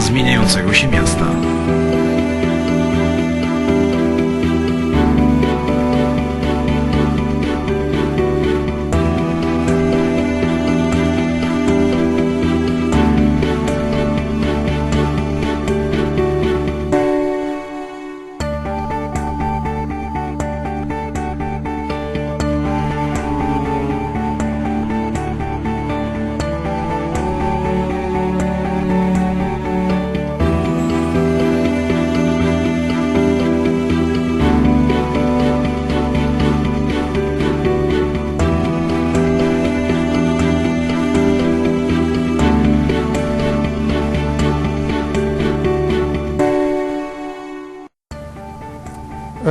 zmieniającego się miasta.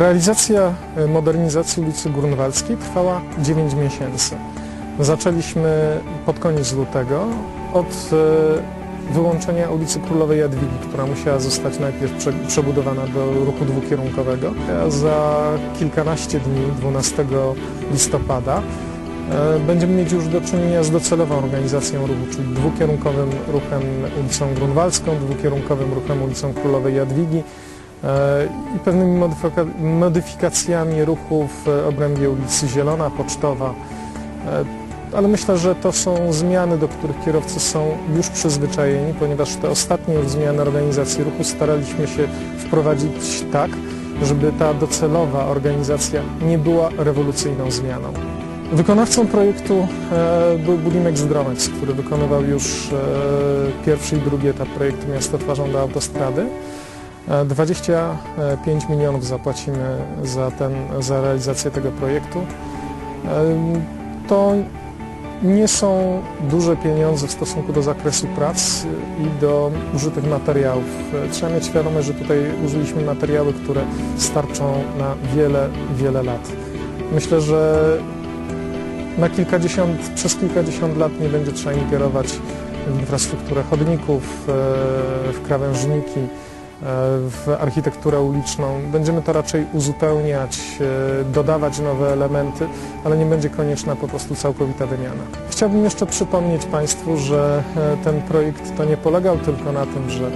Realizacja e, modernizacji ulicy Grunwaldzkiej trwała 9 miesięcy. Zaczęliśmy pod koniec lutego od e, wyłączenia ulicy Królowej Jadwigi, która musiała zostać najpierw prze- przebudowana do ruchu dwukierunkowego. Za kilkanaście dni, 12 listopada, e, będziemy mieć już do czynienia z docelową organizacją ruchu, czyli dwukierunkowym ruchem ulicą Grunwaldzką, dwukierunkowym ruchem ulicą Królowej Jadwigi, i pewnymi modyfika- modyfikacjami ruchu w obrębie ulicy Zielona, Pocztowa. E, Ale myślę, że to są zmiany, do których kierowcy są już przyzwyczajeni, ponieważ te ostatnie zmiany organizacji ruchu staraliśmy się wprowadzić tak, żeby ta docelowa organizacja nie była rewolucyjną zmianą. Wykonawcą projektu e, był Budimek Zdromec, który wykonywał już e, pierwszy i drugi etap projektu Miasto twarzą do autostrady. E, 25 milionów zapłacimy za, ten, za realizację tego projektu. To nie są duże pieniądze w stosunku do zakresu prac i do użytych materiałów. Trzeba mieć świadomość, że tutaj użyliśmy materiały, które starczą na wiele, wiele lat. Myślę, że na kilkadziesiąt, przez kilkadziesiąt lat nie będzie trzeba ingerować w infrastrukturę chodników, e, w krawężniki, w architekturę uliczną. Będziemy to raczej uzupełniać, e, dodawać nowe elementy, ale nie będzie konieczna po prostu całkowita wymiana. Chciałbym jeszcze przypomnieć Państwu, że e, ten projekt to nie polegał tylko na tym, że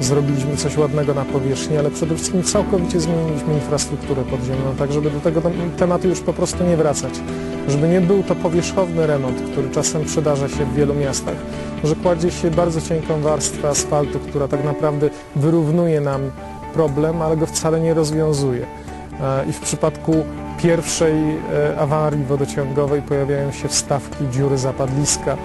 zrobiliśmy coś ładnego na powierzchni, ale przede wszystkim całkowicie zmieniliśmy infrastrukturę podziemną, tak żeby do tego tem- tematu już po prostu nie wracać. Żeby nie był to powierzchowny remont, który czasem przydarza się w wielu miastach, że kładzie się bardzo cienką warstwę asfaltu, która tak naprawdę wyrównuje nam problem, ale go wcale nie rozwiązuje. E, I w przypadku pierwszej e, awarii wodociągowej pojawiają się wstawki, dziury, zapadliska,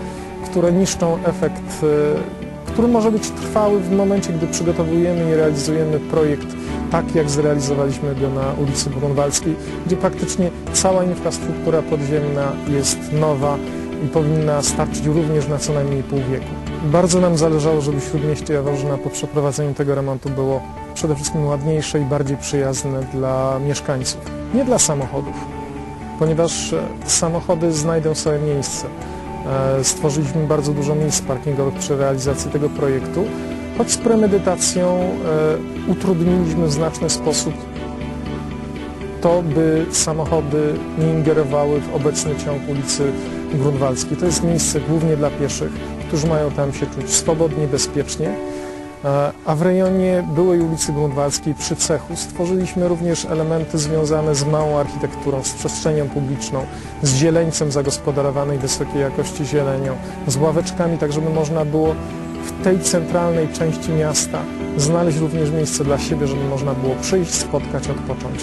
które niszczą efekt, e, który może być trwały w momencie, gdy przygotowujemy i realizujemy projekt tak, jak zrealizowaliśmy go na ulicy Grunwaldzkiej, gdzie praktycznie cała infrastruktura podziemna jest nowa i powinna starczyć również na co najmniej pół wieku. Bardzo nam zależało, żeby Śródmieście Jaworzyna po przeprowadzeniu tego remontu było przede wszystkim ładniejsze i bardziej przyjazne dla mieszkańców, nie dla samochodów, ponieważ e, samochody znajdą sobie miejsce. E, Stworzyliśmy bardzo dużo miejsc parkingowych przy realizacji tego projektu, choć z premedytacją e, utrudniliśmy w znaczny sposób to, by samochody nie ingerowały w obecny ciąg ulicy Grunwaldzkiej. To jest miejsce głównie dla pieszych, którzy mają tam się czuć swobodnie, bezpiecznie. A w rejonie byłej ulicy Grunwaldzkiej przy cechu stworzyliśmy również elementy związane z małą architekturą, z przestrzenią publiczną, z zieleńcem zagospodarowanej wysokiej jakości zielenią, z ławeczkami, tak żeby można było w tej centralnej części miasta znaleźć również miejsce dla siebie, żeby można było przyjść, spotkać, odpocząć.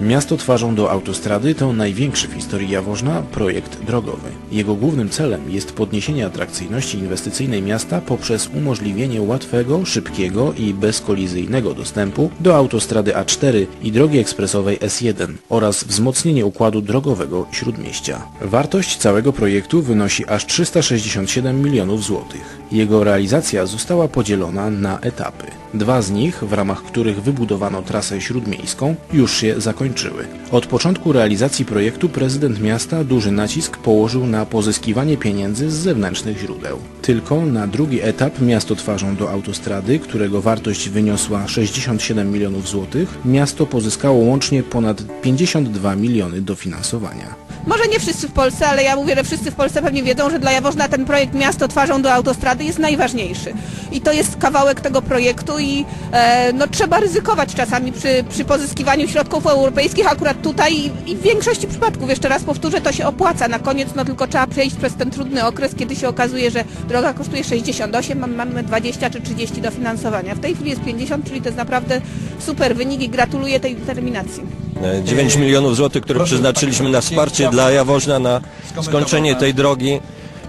Miasto twarzą do autostrady to największy w historii Jaworzna projekt drogowy. Jego głównym celem jest podniesienie atrakcyjności inwestycyjnej miasta poprzez umożliwienie łatwego, szybkiego i bezkolizyjnego dostępu do autostrady A4 i drogi ekspresowej S1 oraz wzmocnienie układu drogowego Śródmieścia. Wartość całego projektu wynosi aż 367 milionów złotych. Jego realizacja została podzielona na etapy. Dwa z nich, w ramach których wybudowano trasę śródmiejską, już się zakończyły. Od początku realizacji projektu prezydent miasta duży nacisk położył na pozyskiwanie pieniędzy z zewnętrznych źródeł. Tylko na drugi etap miasto twarzą do autostrady, którego wartość wyniosła 67 milionów złotych, miasto pozyskało łącznie ponad 52 miliony dofinansowania. Może nie wszyscy w Polsce, ale ja mówię, że wszyscy w Polsce pewnie wiedzą, że dla Jaworzna ten projekt Miasto twarzą do autostrady jest najważniejszy. I to jest kawałek tego projektu i e, no, trzeba ryzykować czasami przy, przy pozyskiwaniu środków europejskich, akurat tutaj i, i w większości przypadków, jeszcze raz powtórzę, to się opłaca na koniec, no tylko trzeba przejść przez ten trudny okres, kiedy się okazuje, że droga kosztuje 68, mam- mamy 20 czy 30 dofinansowania. W tej chwili jest 50, czyli to jest naprawdę super wynik i gratuluję tej determinacji. E, 9 milionów złotych, które przeznaczyliśmy na wsparcie dla Jaworzna, na skończenie tej drogi.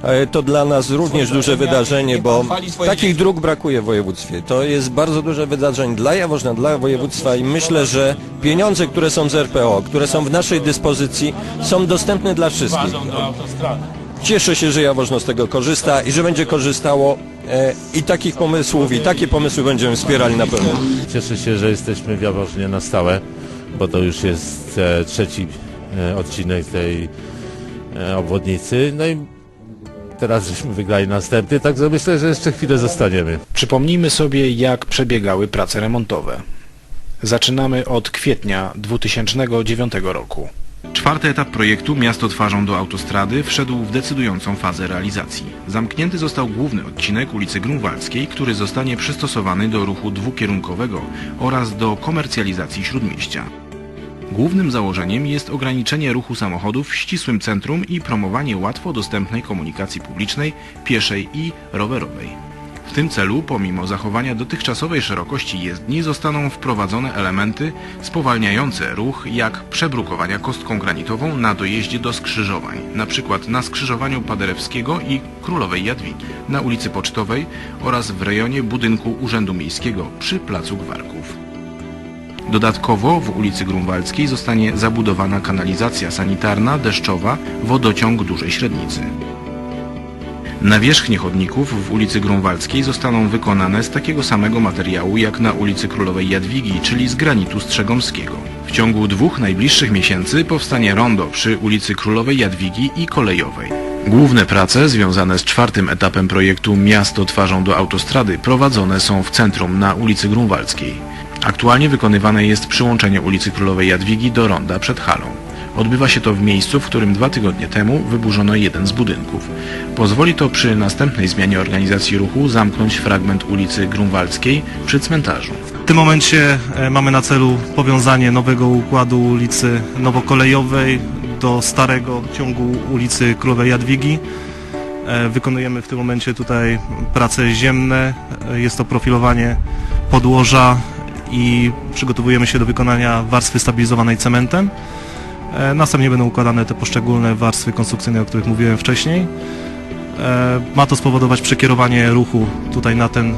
E, To dla nas również duże wydarzenie, bo takich dróg brakuje w województwie. To jest bardzo duże wydarzenie dla Jaworzna, dla województwa i myślę, że pieniądze, które są z RPO, które są w naszej dyspozycji, są dostępne dla wszystkich. Cieszę się, że Jaworzno z tego korzysta i że będzie korzystało e, i takich pomysłów, i takie pomysły będziemy wspierali na pewno. Cieszę się, że jesteśmy w Jaworznie na stałe, bo to już jest e, trzeci e, odcinek tej e, obwodnicy. No i teraz żeśmy wygrali następny, także myślę, że jeszcze chwilę zostaniemy. Przypomnijmy sobie, jak przebiegały prace remontowe. Zaczynamy od kwietnia 2009 roku. Czwarty etap projektu Miasto twarzą do autostrady wszedł w decydującą fazę realizacji. Zamknięty został główny odcinek ulicy Grunwaldzkiej, który zostanie przystosowany do ruchu dwukierunkowego oraz do komercjalizacji śródmieścia. Głównym założeniem jest ograniczenie ruchu samochodów w ścisłym centrum i promowanie łatwo dostępnej komunikacji publicznej, pieszej i rowerowej. W tym celu, pomimo zachowania dotychczasowej szerokości jezdni, zostaną wprowadzone elementy spowalniające ruch, jak przebrukowania kostką granitową na dojeździe do skrzyżowań, np. na skrzyżowaniu Paderewskiego i Królowej Jadwigi, na ulicy Pocztowej oraz w rejonie budynku Urzędu Miejskiego przy Placu Gwarków. Dodatkowo w ulicy Grunwaldzkiej zostanie zabudowana kanalizacja sanitarna, deszczowa, wodociąg dużej średnicy. Nawierzchnie chodników w ulicy Grunwaldzkiej zostaną wykonane z takiego samego materiału jak na ulicy Królowej Jadwigi, czyli z granitu strzegomskiego. W ciągu dwóch najbliższych miesięcy powstanie rondo przy ulicy Królowej Jadwigi i Kolejowej. Główne prace związane z czwartym etapem projektu Miasto twarzą do autostrady prowadzone są w centrum na ulicy Grunwaldzkiej. Aktualnie wykonywane jest przyłączenie ulicy Królowej Jadwigi do ronda przed halą. Odbywa się to w miejscu, w którym dwa tygodnie temu wyburzono jeden z budynków. Pozwoli to przy następnej zmianie organizacji ruchu zamknąć fragment ulicy Grunwaldzkiej przy cmentarzu. W tym momencie e, mamy na celu powiązanie nowego układu ulicy Nowokolejowej do starego ciągu ulicy Królowej Jadwigi. E, Wykonujemy w tym momencie tutaj prace ziemne. E, Jest to profilowanie podłoża i przygotowujemy się do wykonania warstwy stabilizowanej cementem. E, Następnie będą układane te poszczególne warstwy konstrukcyjne, o których mówiłem wcześniej. E, Ma to spowodować przekierowanie ruchu tutaj na ten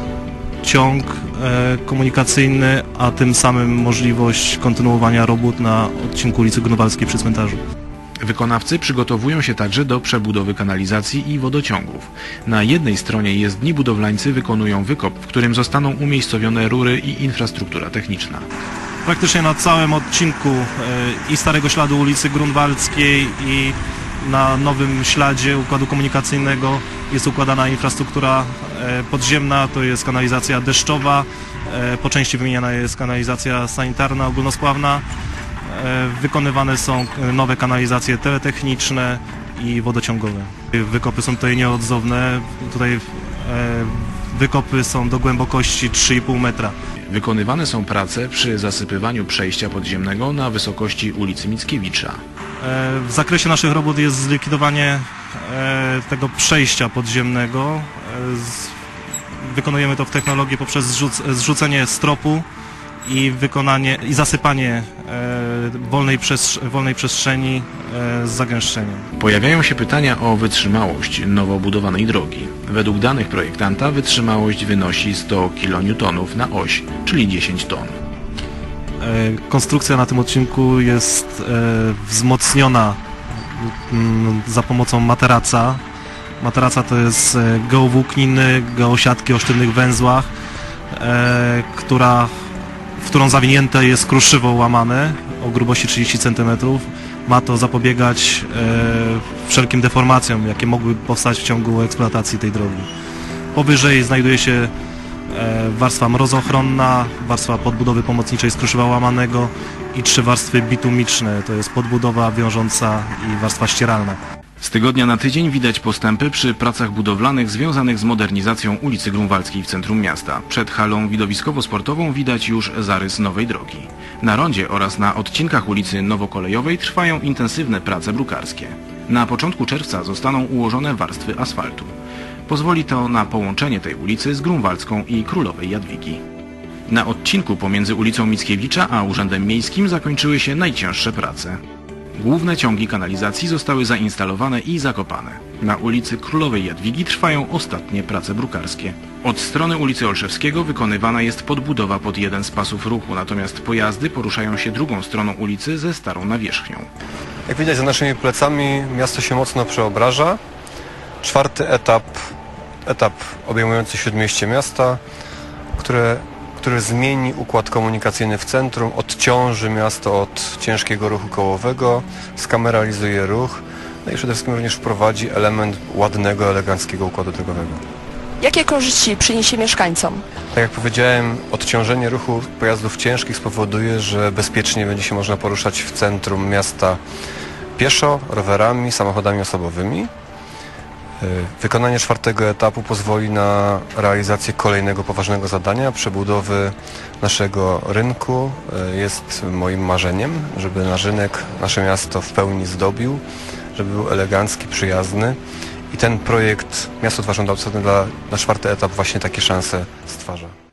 ciąg e, komunikacyjny, a tym samym możliwość kontynuowania robót na odcinku ulicy Grunwaldzkiej przy cmentarzu. Wykonawcy przygotowują się także do przebudowy kanalizacji i wodociągów. Na jednej stronie jezdni budowlańcy wykonują wykop, w którym zostaną umiejscowione rury i infrastruktura techniczna. Praktycznie na całym odcinku e, i Starego Śladu ulicy Grunwaldzkiej i na nowym śladzie układu komunikacyjnego jest układana infrastruktura e, podziemna, to jest kanalizacja deszczowa, e, po części wymieniana jest kanalizacja sanitarna ogólnospławna, Wykonywane są nowe kanalizacje teletechniczne i wodociągowe. Wykopy są tutaj nieodzowne. Tutaj wykopy są do głębokości 3,5 metra. Wykonywane są prace przy zasypywaniu przejścia podziemnego na wysokości ulicy Mickiewicza. E, W zakresie naszych robót jest zlikwidowanie e, tego przejścia podziemnego. E, Wykonujemy to w technologii poprzez zrzuc- zrzucenie stropu i wykonanie i zasypanie wolnej, przesтрze- wolnej przestrzeni e, z zagęszczeniem. Pojawiają się pytania o wytrzymałość nowo budowanej drogi. Według danych projektanta wytrzymałość wynosi 100 kN na oś, czyli 10 ton. E, Konstrukcja na tym odcinku jest e, wzmocniona mm, za pomocą materaca. Materaca to jest geowłókniny, geosiatki o sztywnych węzłach, która, w którą zawinięte jest kruszywo łamane o grubości 30 cm. Ma to zapobiegać e, wszelkim deformacjom, jakie mogły powstać w ciągu eksploatacji tej drogi. Powyżej znajduje się e, warstwa mrozochronna, warstwa podbudowy pomocniczej z kruszywa łamanego i trzy warstwy bitumiczne, to jest podbudowa wiążąca i warstwa ścieralna. Z tygodnia na tydzień widać postępy przy pracach budowlanych związanych z modernizacją ulicy Grunwaldzkiej w centrum miasta. Przed halą widowiskowo-sportową widać już zarys nowej drogi. Na rondzie oraz na odcinkach ulicy Nowokolejowej trwają intensywne prace brukarskie. Na początku czerwca zostaną ułożone warstwy asfaltu. Pozwoli to na połączenie tej ulicy z Grunwaldzką i Królowej Jadwigi. Na odcinku pomiędzy ulicą Mickiewicza a Urzędem Miejskim zakończyły się najcięższe prace. Główne ciągi kanalizacji zostały zainstalowane i zakopane. Na ulicy Królowej Jadwigi trwają ostatnie prace brukarskie. Od strony ulicy Olszewskiego wykonywana jest podbudowa pod jeden z pasów ruchu, natomiast pojazdy poruszają się drugą stroną ulicy ze starą nawierzchnią. Jak widać za naszymi plecami miasto się mocno przeobraża. Czwarty etap, etap obejmujący śródmieście miasta, które, który zmieni układ komunikacyjny w centrum, odciąży miasto od ciężkiego ruchu kołowego, skameralizuje ruch, no i przede wszystkim również wprowadzi element ładnego, eleganckiego układu drogowego. Jakie korzyści przyniesie mieszkańcom? Tak jak powiedziałem, odciążenie ruchu pojazdów ciężkich spowoduje, że bezpiecznie będzie się można poruszać w centrum miasta pieszo, rowerami, samochodami osobowymi. Y, Wykonanie czwartego etapu pozwoli na realizację kolejnego poważnego zadania, przebudowy naszego rynku. Y, Jest moim marzeniem, żeby nasz rynek, nasze miasto w pełni zdobił, żeby był elegancki, przyjazny. I ten projekt Miasto Twarzą dla, na czwarty etap właśnie takie szanse stwarza.